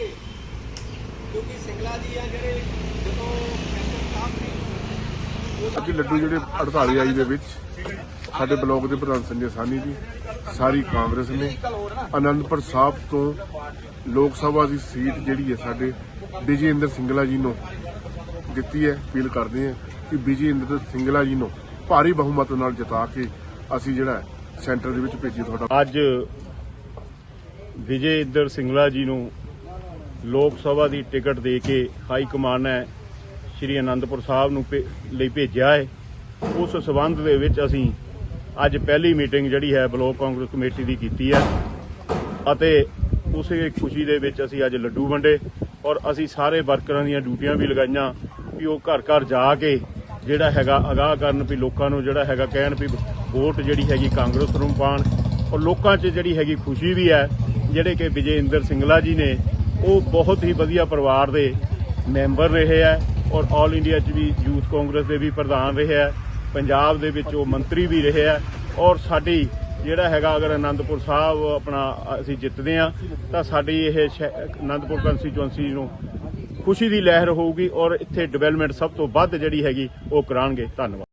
ਹੋਣਗੇ ਕਿਉਂਕਿ ਸਿੰਗਲਾ ਜੀ ਆ ਜਿਹੜੇ ਜਦੋਂ ਕੈਪਟਨ ਸਾਹਿਬ ਨੇ ਅੱਜ ਲੱਡੂ ਜਿਹੜੇ 48 ਆਈ ਦੇ ਵਿੱਚ ਸਾਡੇ ਬਲਾਕ ਦੇ ਪ੍ਰਧਾਨ ਸੰਜੇ ਸਾਨੀ ਜੀ ਸਾਰੀ ਕਾਂਗਰਸ ਨੇ ਅਨੰਦਪੁਰ ਸਾਹਿਬ ਤੋਂ ਲੋਕ ਸਭਾ ਦੀ ਸੀਟ ਜਿਹੜੀ ਹੈ ਸਾਡੇ ਵਿਜੇਂਦਰ ਸਿੰਗਲਾ ਜੀ ਨੂੰ ਦਿੱਤੀ ਹੈ ਅਪੀਲ ਕਰਦੇ ਹਾਂ ਕਿ ਵਿਜੇਂਦਰ ਸਿੰਗਲਾ ਜੀ ਨੂੰ ਭਾਰੀ ਬਹੁਮਤ ਨਾਲ ਜਿਤਾ ਕੇ ਅਸੀਂ ਜਿਹੜਾ ਸੈਂਟਰ ਦੇ ਵਿੱਚ ਭੇਜੀ ਤੁਹਾਡਾ। ਅੱਜ ਵਿਜੇਂਦਰ ਸਿੰਗਲਾ ਜੀ ਨੂੰ ਲੋਕ ਸਭਾ ਦੀ ਟਿਕਟ ਦੇ ਕੇ ਹਾਈ ਕਮਾਨ ਨੇ ਸ਼੍ਰੀ ਅਨੰਦਪੁਰ ਸਾਹਿਬ ਨੂੰ ਭੇ- ਲਈ ਭੇਜਿਆ ਹੈ। ਉਸ ਸਬੰਧ ਦੇ ਵਿੱਚ ਅਸੀਂ ਅੱਜ ਪਹਿਲੀ ਮੀਟਿੰਗ ਜਿਹੜੀ ਹੈ ਬਲਾਕ ਕਾਂਗਰਸ ਕਮੇਟੀ ਦੀ ਕੀਤੀ ਹੈ ਅਤੇ ਉਸੇ ਖੁਸ਼ੀ ਦੇ ਵਿੱਚ ਅਸੀਂ ਅੱਜ ਲੱਡੂ ਵੰਡੇ ਔਰ ਅਸੀਂ ਸਾਰੇ ਵਰਕਰਾਂ ਦੀਆਂ ਡਿਊਟੀਆਂ ਵੀ ਲਗਾਈਆਂ ਵੀ ਉਹ ਘਰ ਘਰ ਜਾ ਕੇ ਜਿਹੜਾ ਹੈਗਾ ਅਗਾਹ ਕਰਨ ਵੀ ਲੋਕਾਂ ਨੂੰ ਜਿਹੜਾ ਹੈਗਾ ਕਹਿਣ ਵੀ ਵੋਟ ਜਿਹੜੀ ਹੈਗੀ ਕਾਂਗਰਸ ਨੂੰ ਪਾਣ ਔਰ ਲੋਕਾਂ 'ਚ ਜਿਹੜੀ ਹੈਗੀ ਖੁਸ਼ੀ ਵੀ ਹੈ, ਜਿਹੜੇ ਕਿ ਵਿਜੇ ਇੰਦਰ ਸਿੰਗਲਾ ਜੀ ਨੇ ਉਹ ਬਹੁਤ ਹੀ ਵਧੀਆ ਪਰਿਵਾਰ ਦੇ ਮੈਂਬਰ ਰਹੇ ਹੈ ਔਰ ਆਲ ਇੰਡੀਆ 'ਚ ਵੀ ਯੂਥ ਕਾਂਗਰਸ ਦੇ ਵੀ ਪ੍ਰਧਾਨ ਰਹੇ ਹੈ ਪੰਜਾਬ ਦੇ ਵਿੱਚ ਉਹ ਮੰਤਰੀ ਵੀ ਰਹੇ ਹੈ ਔਰ ਸਾਡੀ ਜਿਹੜਾ ਹੈਗਾ ਅਗਰ ਅਨੰਦਪੁਰ ਸਾਹਿਬ ਆਪਣਾ ਅਸੀਂ ਜਿੱਤਦੇ ਆ, ਤਾਂ ਸਾਡੀ ਇਹ ਸ਼ਹਿ- ਆਨੰਦਪੁਰ ਕੰਸਟੀਚੁਐਂਸੀ ਨੂੰ ਖੁਸ਼ੀ ਦੀ ਲਹਿਰ ਹੋਊਗੀ ਔਰ ਇੱਥੇ ਡਿਵੈਲਪਮੈਂਟ ਸਭ ਤੋਂ ਵੱਧ ਜਿਹੜੀ ਹੈਗੀ ਉਹ ਕਰਾਂਗੇ। ਧੰਨਵਾਦ।